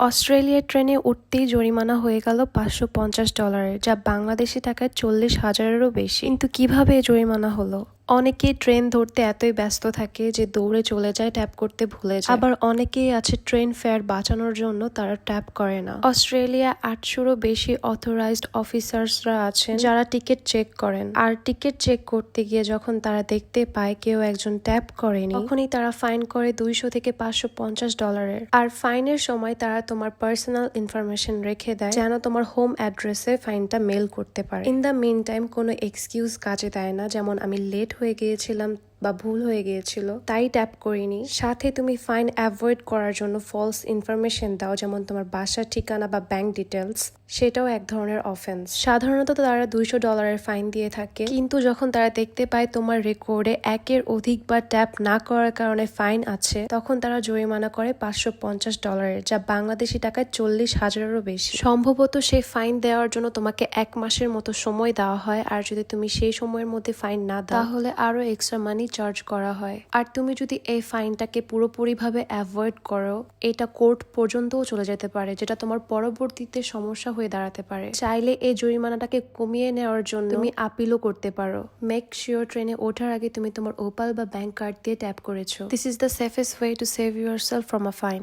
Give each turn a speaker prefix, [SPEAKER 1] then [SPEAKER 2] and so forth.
[SPEAKER 1] অস্ট্রেলিয়ার ট্রেনে উঠতেই জরিমানা হয়ে গেল পাঁচশো পঞ্চাশ ডলারের, যা বাংলাদেশি টাকায় চল্লিশ হাজারেরও বেশি। কিন্তু কীভাবে জরিমানা হলো? অনেকেই ট্রেন ধরতে এতই ব্যস্ত থাকে যে দৌড়ে চলে যায় ট্যাপ করতে ভুলে যায়। আবার অনেকেই আছে ট্রেন ফেয়ার বাঁচানোর জন্য তারা ট্যাপ করে না। অস্ট্রেলিয়া আটশোরও বেশি অথরাইজড অফিসার্সরা আছেন যারা টিকিট চেক করেন। আর টিকিট চেক করতে গিয়ে যখন তারা দেখতে পায় কেউ একজন ট্যাপ করেনি, তখনই তারা ফাইন করে দুইশো থেকে পাঁচশো পঞ্চাশ ডলারের আর ফাইনের সময় তারা তোমার পার্সোনাল ইনফরমেশন রেখে দেয়, যেন তোমার হোম অ্যাড্রেসে ফাইনটা মেল করতে পারে। ইন দ্য মেন টাইম কোনো এক্সকিউজ কাজে দেয় না, যেমন আমি লেট হয়ে গিয়েছিলাম বা ভুল হয়ে গিয়েছিল, তাই ট্যাপ করিনি। সাথে তুমি ফাইন অ্যাভয়েড করার জন্য ফলস ইনফরমেশন দাও, যেমন তোমার বাসার ঠিকানা বা ব্যাংক ডিটেলস সেটাও এক ধরনের অফেন্স সাধারণত তারা দুইশো ডলারের ফাইন দিয়ে থাকে। কিন্তু যখন তারা দেখতে পায় তোমার রেকর্ডে একের অধিক বা ট্যাপ না করার কারণে ফাইন আছে, তখন তারা জরিমানা করে পাঁচশো পঞ্চাশ ডলারের যা বাংলাদেশি টাকায় চল্লিশ হাজারেরও বেশি। সম্ভবত সেই ফাইন দেওয়ার জন্য তোমাকে এক মাসের মতো সময় দেওয়া হয়, আর যদি তুমি সেই সময়ের মধ্যে ফাইন না দাও, তাহলে আরও এক্সট্রা মানি চার্জ করা হয়। আর তুমি যদি এই ফাইনটাকে পুরোপুরিভাবে অ্যাভয়েড করো, এটা কোর্ট পর্যন্তও চলে যেতে পারে, যেটা তোমার পরবর্তীতে সমস্যা হয়ে দাঁড়াতে পারে। চাইলে এই জরিমানাটাকে কমিয়ে নেওয়ার জন্য তুমি আপিলও করতে পারো। মেক শিওর ট্রেনে ওঠার আগে তুমি তোমার ওপাল বা ব্যাংক কার্ড দিয়ে ট্যাপ করেছ। This is the safest way to save your self from a fine